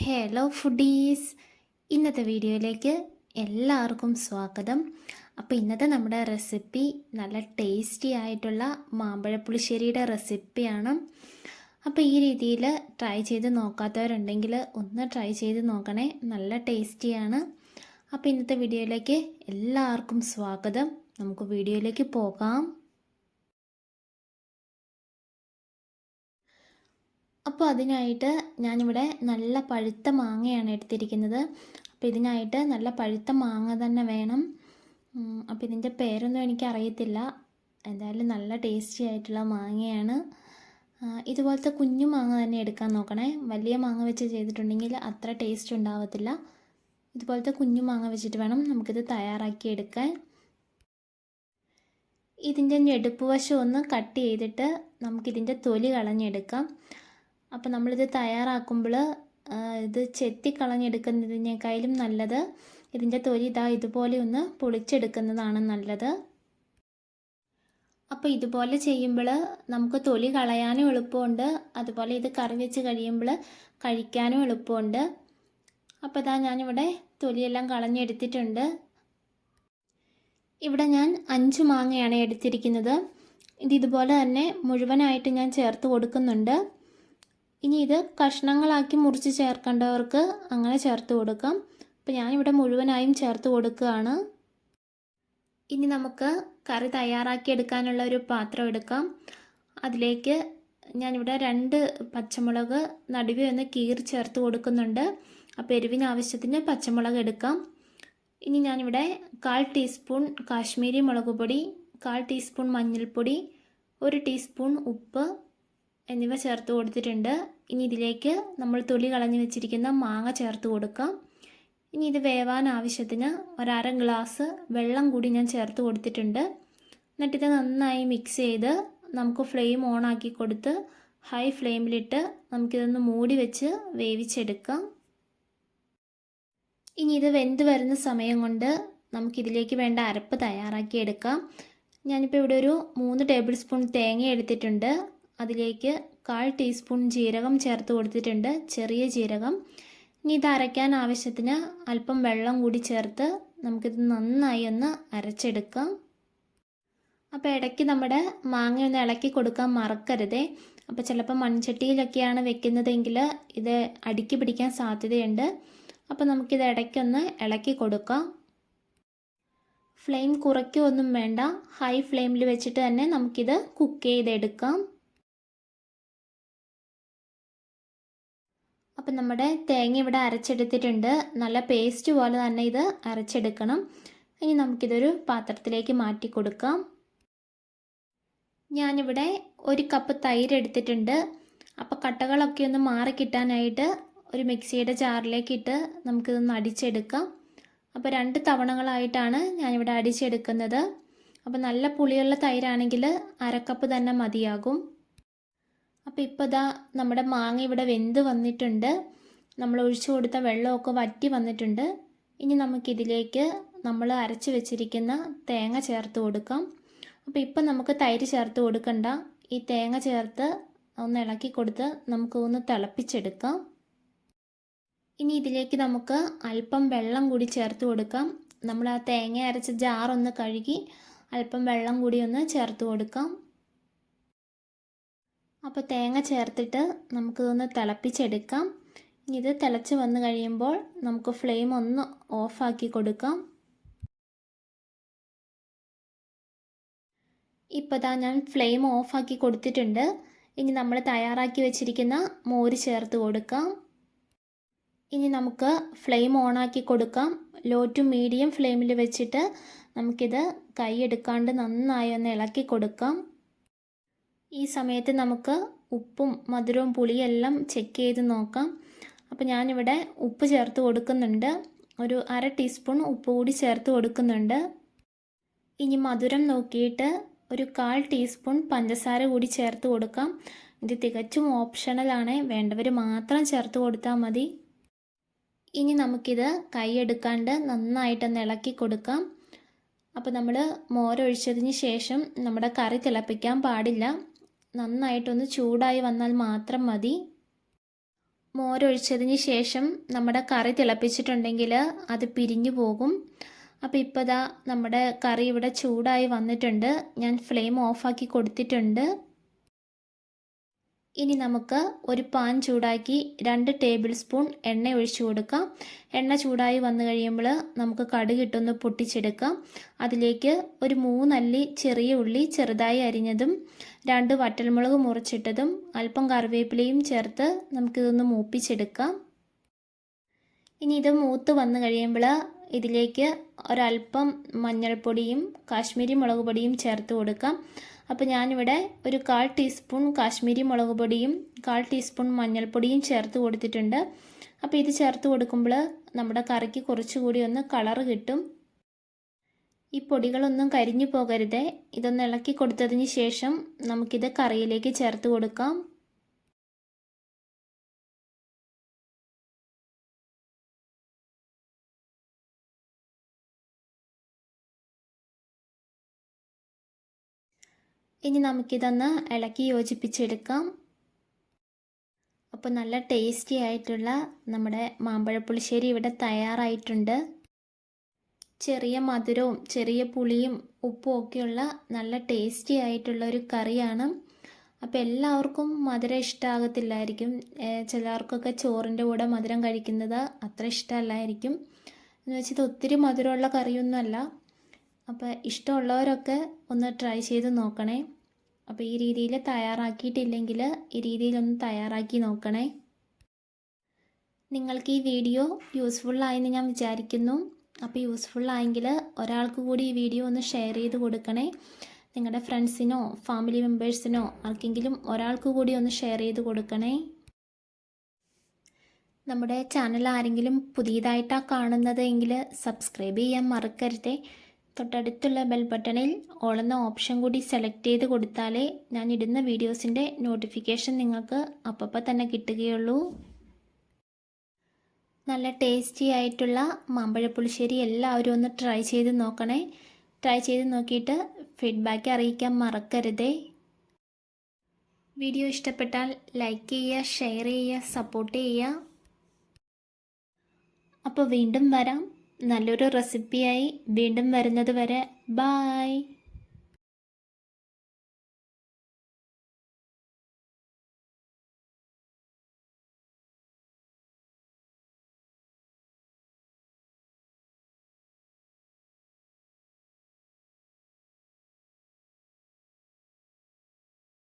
Hello foodies ഇന്നത്തെ വീഡിയോയിലേക്ക് എല്ലാവർക്കും സ്വാഗതം. അപ്പോൾ ഇന്നത്തെ നമ്മുടെ റെസിപ്പി നല്ല ടേസ്റ്റി ആയിട്ടുള്ള മാമ്പഴപ്പുളിശ്ശേരിയുടെ റെസിപ്പിയാണ് അപ്പോൾ ഈ രീതിയിൽ ട്രൈ ചെയ്ത് നോക്കാത്തവരുണ്ടെങ്കിൽ ഒന്ന് ട്രൈ ചെയ്ത് നോക്കണേ. നല്ല ടേസ്റ്റിയാണ് അപ്പോൾ ഇന്നത്തെ വീഡിയോയിലേക്ക് എല്ലാവർക്കും സ്വാഗതം. നമുക്ക് വീഡിയോയിലേക്ക് പോകാം. അപ്പോൾ അതിനായിട്ട് ഞാനിവിടെ നല്ല പഴുത്ത മാങ്ങയാണ് എടുത്തിരിക്കുന്നത്. അപ്പോൾ ഇതിനായിട്ട് നല്ല പഴുത്ത മാങ്ങ തന്നെ വേണം. അപ്പോൾ ഇതിന്റെ പേരൊന്നും എനിക്ക് അറിയത്തില്ല എന്തായാലും നല്ല ടേസ്റ്റി ആയിട്ടുള്ള മാങ്ങയാണ്. ഇതുപോലത്തെ കുഞ്ഞു മാങ്ങ തന്നെ എടുക്കാൻ നോക്കണേ. വലിയ മാങ്ങ വെച്ച് ചെയ്തിട്ടുണ്ടെങ്കിൽ അത്ര ടേസ്റ്റ് ഉണ്ടാവത്തില്ല. ഇതുപോലത്തെ കുഞ്ഞു മാങ്ങ വെച്ചിട്ട് വേണം നമുക്കിത് തയ്യാറാക്കി എടുക്കാൻ. ഇതിന്റെ ഞെടുപ്പ് വശം ഒന്ന് കട്ട് ചെയ്തിട്ട് നമുക്കിതിന്റെ തൊലി കളഞ്ഞെടുക്കാം. അപ്പോൾ നമ്മളിത് തയ്യാറാക്കുമ്പോൾ ഇത് ചെത്തി കളഞ്ഞെടുക്കുന്നതിനേക്കാളും നല്ലത് ഇതിന്റെ തൊലി ഇതാ ഇതുപോലെ ഒന്ന് പൊളിച്ചെടുക്കുന്നതാണ് നല്ലത്. അപ്പോൾ ഇതുപോലെ ചെയ്യുമ്പോൾ നമുക്ക് തൊലി കളയാനും എളുപ്പമുണ്ട്. അതുപോലെ ഇത് കറി വെച്ച് കഴിയുമ്പോൾ കഴിക്കാനും എളുപ്പമുണ്ട്. അപ്പോൾ ഇതാ ഞാനിവിടെ തൊലിയെല്ലാം കളഞ്ഞെടുത്തിട്ടുണ്ട്. ഇവിടെ ഞാൻ അഞ്ച് മാങ്ങയാണ് എടുത്തിരിക്കുന്നത്. ഇത് ഇതുപോലെ തന്നെ മുഴുവനായിട്ട് ഞാൻ ചേർത്ത് കൊടുക്കുന്നുണ്ട്. ഇനി ഇത് കഷ്ണങ്ങളാക്കി മുറിച്ച് ചേർക്കേണ്ടവർക്ക് അങ്ങനെ ചേർത്ത് കൊടുക്കാം. അപ്പോൾ ഞാനിവിടെ മുഴുവനായും ചേർത്ത് കൊടുക്കുകയാണ്. ഇനി നമുക്ക് കറി തയ്യാറാക്കി എടുക്കാനുള്ള ഒരു പാത്രം എടുക്കാം. അതിലേക്ക് ഞാനിവിടെ രണ്ട് പച്ചമുളക് നടുവേ ഒന്ന് കീറി ചേർത്ത് കൊടുക്കുന്നുണ്ട്. അപ്പോൾ എരിവിന് ആവശ്യത്തിന് പച്ചമുളക് എടുക്കാം. ഇനി ഞാനിവിടെ കാൽ ടീസ്പൂൺ കാശ്മീരി മുളക് പൊടി കാൽ ടീസ്പൂൺ മഞ്ഞൾപ്പൊടി ഒരു ടീസ്പൂൺ ഉപ്പ് എന്നിവ ചേർത്ത് കൊടുത്തിട്ടുണ്ട്. ഇനി ഇതിലേക്ക് നമ്മൾ തൊലി കളഞ്ഞു വെച്ചിരിക്കുന്ന മാങ്ങ ചേർത്ത് കൊടുക്കാം. ഇനി ഇത് വേവാൻ ആവശ്യത്തിന് ഒരര ഗ്ലാസ് വെള്ളം കൂടി ഞാൻ ചേർത്ത് കൊടുത്തിട്ടുണ്ട്. എന്നിട്ടിത് നന്നായി മിക്സ് ചെയ്ത് നമുക്ക് ഫ്ലെയിം ഓൺ ആക്കി കൊടുത്ത് ഹൈ ഫ്ലെയിമിലിട്ട് നമുക്കിതൊന്ന് മൂടി വെച്ച് വേവിച്ചെടുക്കാം. ഇനി ഇത് വെന്ത് വരുന്ന സമയം കൊണ്ട് നമുക്കിതിലേക്ക് വേണ്ട അരപ്പ് തയ്യാറാക്കി എടുക്കാം. ഞാനിപ്പോൾ ഇവിടെ ഒരു മൂന്ന് ടേബിൾ സ്പൂൺ തേങ്ങ എടുത്തിട്ടുണ്ട്. അതിലേക്ക് കാൽ ടീസ്പൂൺ ജീരകം ചേർത്ത് കൊടുത്തിട്ടുണ്ട്. ചെറിയ ജീരകം. ഇനി ഇത് അരയ്ക്കാൻ ആവശ്യത്തിന് അല്പം വെള്ളം കൂടി ചേർത്ത് നമുക്കിത് നന്നായി ഒന്ന് അരച്ചെടുക്കാം. അപ്പോൾ ഇടയ്ക്ക് നമ്മുടെ മാങ്ങ ഒന്ന് ഇളക്കി കൊടുക്കാൻ മറക്കരുതേ. അപ്പോൾ ചിലപ്പോൾ മൺചട്ടിയിലൊക്കെയാണ് വെക്കുന്നതെങ്കിൽ ഇത് അടുക്കി പിടിക്കാൻ സാധ്യതയുണ്ട്. അപ്പോൾ നമുക്കിത് ഇടയ്ക്കൊന്ന് ഇളക്കി കൊടുക്കാം. ഫ്ലെയിം കുറയ്ക്കുകയൊന്നും വേണ്ട. ഹൈ ഫ്ലെയിമിൽ വെച്ചിട്ട് തന്നെ നമുക്കിത് കുക്ക് ചെയ്തെടുക്കാം. അപ്പം നമ്മുടെ തേങ്ങ ഇവിടെ അരച്ചെടുത്തിട്ടുണ്ട്. നല്ല പേസ്റ്റ് പോലെ തന്നെ ഇത് അരച്ചെടുക്കണം. ഇനി നമുക്കിതൊരു പാത്രത്തിലേക്ക് മാറ്റി കൊടുക്കാം. ഞാനിവിടെ ഒരു കപ്പ് തൈര് എടുത്തിട്ടുണ്ട്. അപ്പോൾ കട്ടകളൊക്കെ ഒന്ന് മാറി കിട്ടാനായിട്ട് ഒരു മിക്സിയുടെ ജാറിലേക്ക് ഇട്ട് നമുക്കിതൊന്ന് അടിച്ചെടുക്കാം. അപ്പോൾ രണ്ട് തവണകളായിട്ടാണ് ഞാനിവിടെ അടിച്ചെടുക്കുന്നത്. അപ്പോൾ നല്ല പുളിയുള്ള തൈരാണെങ്കിൽ അരക്കപ്പ് തന്നെ മതിയാകും. അപ്പോൾ ഇപ്പോൾ ഇതാ നമ്മുടെ മാങ്ങ ഇവിടെ വെന്ത് വന്നിട്ടുണ്ട്. നമ്മൾ ഒഴിച്ചു കൊടുത്ത വെള്ളമൊക്കെ വറ്റി വന്നിട്ടുണ്ട്. ഇനി നമുക്കിതിലേക്ക് നമ്മൾ അരച്ച് വെച്ചിരിക്കുന്ന തേങ്ങ ചേർത്ത് കൊടുക്കാം. അപ്പോൾ ഇപ്പം നമുക്ക് തൈര് ചേർത്ത് കൊടുക്കണ്ട. ഈ തേങ്ങ ചേർത്ത് ഒന്ന് ഇളക്കി കൊടുത്ത് നമുക്ക് ഒന്ന് തിളപ്പിച്ചെടുക്കാം. ഇനി ഇതിലേക്ക് നമുക്ക് അല്പം വെള്ളം കൂടി ചേർത്ത് കൊടുക്കാം. നമ്മൾ ആ തേങ്ങ അരച്ച ജാറൊന്ന് കഴുകി അല്പം വെള്ളം കൂടി ഒന്ന് ചേർത്ത് കൊടുക്കാം. അപ്പോൾ തേങ്ങ ചേർത്തിട്ട് നമുക്കിതൊന്ന് തിളപ്പിച്ചെടുക്കാം. ഇത് തിളച്ച് വന്നു കഴിയുമ്പോൾ നമുക്ക് ഫ്ലെയിം ഒന്ന് ഓഫാക്കി കൊടുക്കാം. ഇപ്പോൾ ഇതാ ഞാൻ ഫ്ലെയിം ഓഫാക്കി കൊടുത്തിട്ടുണ്ട്. ഇനി നമ്മൾ തയ്യാറാക്കി വെച്ചിരിക്കുന്ന മോര് ചേർത്ത് കൊടുക്കാം. ഇനി നമുക്ക് ഫ്ലെയിം ഓണാക്കി കൊടുക്കാം. ലോ ടു മീഡിയം ഫ്ലെയിമിൽ വെച്ചിട്ട് നമുക്കിത് കൈ എടുക്കാണ്ട് നന്നായി ഒന്ന് ഇളക്കി കൊടുക്കാം. ഈ സമയത്ത് നമുക്ക് ഉപ്പും മധുരവും പുളിയും എല്ലാം ചെക്ക് ചെയ്ത് നോക്കാം. അപ്പോൾ ഞാനിവിടെ ഉപ്പ് ചേർത്ത് കൊടുക്കുന്നുണ്ട്. ഒരു അര ടീസ്പൂൺ ഉപ്പ് കൂടി ചേർത്ത് കൊടുക്കുന്നുണ്ട്. ഇനി മധുരം നോക്കിയിട്ട് ഒരു കാൽ ടീസ്പൂൺ പഞ്ചസാര കൂടി ചേർത്ത് കൊടുക്കാം. ഇത് തികച്ചും ഓപ്ഷണലാണ് വേണ്ടവർ മാത്രം ചേർത്ത് കൊടുത്താൽ മതി. ഇനി നമുക്കിത് കൈയെടുക്കാണ്ട് നന്നായിട്ടൊന്ന് ഇളക്കി കൊടുക്കാം. അപ്പോൾ നമ്മൾ മോരൊഴിച്ചതിന് ശേഷം നമ്മുടെ കറി തിളപ്പിക്കാൻ പാടില്ല. നന്നായിട്ടൊന്ന് ചൂടായി വന്നാൽ മാത്രം മതി. മോരൊഴിച്ചതിന് ശേഷം നമ്മുടെ കറി തിളപ്പിച്ചിട്ടുണ്ടെങ്കിൽ അത് പിരിഞ്ഞു പോകും. അപ്പോൾ ഇപ്പോൾ ദാ നമ്മുടെ കറി ഇവിടെ ചൂടായി വന്നിട്ടുണ്ട്. ഞാൻ ഫ്ലെയിം ഓഫാക്കി കൊടുത്തിട്ടുണ്ട്. ഇനി നമുക്ക് ഒരു പാൻ ചൂടാക്കി രണ്ട് ടേബിൾ സ്പൂൺ എണ്ണ ഒഴിച്ചു കൊടുക്കാം. എണ്ണ ചൂടായി വന്നു കഴിയുമ്പോൾ നമുക്ക് കടുക് ഇട്ടൊന്ന് പൊട്ടിച്ചെടുക്കാം. അതിലേക്ക് ഒരു മൂന്നല്ലി ചെറിയ ഉള്ളി ചെറുതായി അരിഞ്ഞതും രണ്ട് വറ്റൽമുളക് മുറിച്ചിട്ടതും അല്പം കറിവേപ്പിലയും ചേർത്ത് നമുക്കിതൊന്ന് മൂപ്പിച്ചെടുക്കാം. ഇനി ഇത് മൂത്ത് വന്നു കഴിയുമ്പോൾ ഇതിലേക്ക് ഒരല്പം മഞ്ഞൾപ്പൊടിയും കാശ്മീരി മുളക് പൊടിയും ചേർത്ത് കൊടുക്കാം. അപ്പോൾ ഞാനിവിടെ ഒരു കാൽ ടീസ്പൂൺ കാശ്മീരി മുളക് പൊടിയും കാൽ ടീസ്പൂൺ മഞ്ഞൾപ്പൊടിയും ചേർത്ത് കൊടുത്തിട്ടുണ്ട്. അപ്പോൾ ഇത് ചേർത്ത് കൊടുക്കുമ്പോൾ നമ്മുടെ കറിക്ക് കുറച്ചുകൂടി ഒന്ന് കളറ് കിട്ടും. ഈ പൊടികളൊന്നും കരിഞ്ഞു പോകരുതേ. ഇതൊന്ന് ഇളക്കി കൊടുത്തതിന് ശേഷം നമുക്കിത് കറിയിലേക്ക് ചേർത്ത് കൊടുക്കാം. ഇനി നമുക്കിതൊന്ന് ഇളക്കി യോജിപ്പിച്ചെടുക്കാം. അപ്പോൾ നല്ല ടേസ്റ്റി ആയിട്ടുള്ള നമ്മുടെ മാമ്പഴപ്പുളിശ്ശേരി ഇവിടെ തയ്യാറായിട്ടുണ്ട്. ചെറിയ മധുരവും ചെറിയ പുളിയും ഉപ്പും ഒക്കെയുള്ള നല്ല ടേസ്റ്റി ആയിട്ടുള്ള ഒരു കറിയാണ്. അപ്പോൾ എല്ലാവർക്കും മധുരം ഇഷ്ടമാകത്തില്ലായിരിക്കും ചിലർക്കൊക്കെ ചോറിന്റെ കൂടെ മധുരം കഴിക്കുന്നത് അത്ര ഇഷ്ടമല്ലായിരിക്കും. എന്ന് വെച്ചാൽ ഒത്തിരി മധുരമുള്ള കറിയൊന്നുമല്ല. അപ്പോൾ ഇഷ്ടമുള്ളവരൊക്കെ ഒന്ന് ട്രൈ ചെയ്ത് നോക്കണേ. അപ്പോൾ ഈ രീതിയിൽ തയ്യാറാക്കിയിട്ടില്ലെങ്കിൽ ഈ രീതിയിലൊന്ന് തയ്യാറാക്കി നോക്കണേ. നിങ്ങൾക്ക് ഈ വീഡിയോ യൂസ്ഫുള്ളായെന്ന് ഞാൻ വിചാരിക്കുന്നു. അപ്പോൾ യൂസ്ഫുള്ളായെങ്കിൽ ഒരാൾക്ക് കൂടി ഈ വീഡിയോ ഒന്ന് ഷെയർ ചെയ്ത് കൊടുക്കണേ. നിങ്ങളുടെ ഫ്രണ്ട്സിനോ ഫാമിലി മെമ്പേഴ്സിനോ ആർക്കെങ്കിലും ഒരാൾക്ക് കൂടി ഒന്ന് ഷെയർ ചെയ്ത് കൊടുക്കണേ. നമ്മുടെ ചാനൽ ആരെങ്കിലും പുതിയതായിട്ടാണ് കാണുന്നത് എങ്കിൽ സബ്സ്ക്രൈബ് ചെയ്യാൻ മറക്കരുതേ. തൊട്ടടുത്തുള്ള ബെൽ ബട്ടണിൽ ഓളെന്ന ഓപ്ഷൻ കൂടി സെലക്ട് ചെയ്ത് കൊടുത്താലേ ഞാൻ ഇടുന്ന വീഡിയോസിന്റെ നോട്ടിഫിക്കേഷൻ നിങ്ങൾക്ക് അപ്പപ്പോൾ തന്നെ കിട്ടുകയുള്ളൂ. നല്ല ടേസ്റ്റി ആയിട്ടുള്ള മാമ്പഴപ്പുളിശ്ശേരി എല്ലാവരും ഒന്ന് ട്രൈ ചെയ്ത് നോക്കണേ. ട്രൈ ചെയ്ത് നോക്കിയിട്ട് ഫീഡ്ബാക്ക് അറിയിക്കാൻ മറക്കരുതേ. വീഡിയോ ഇഷ്ടപ്പെട്ടാൽ ലൈക്ക് ചെയ്യുക ഷെയർ ചെയ്യുക സപ്പോർട്ട് ചെയ്യുക. അപ്പോൾ വീണ്ടും വരാം. നല്ലൊരു റെസിപ്പിയായി വീണ്ടും വരുന്നത് വരെ. ബായ്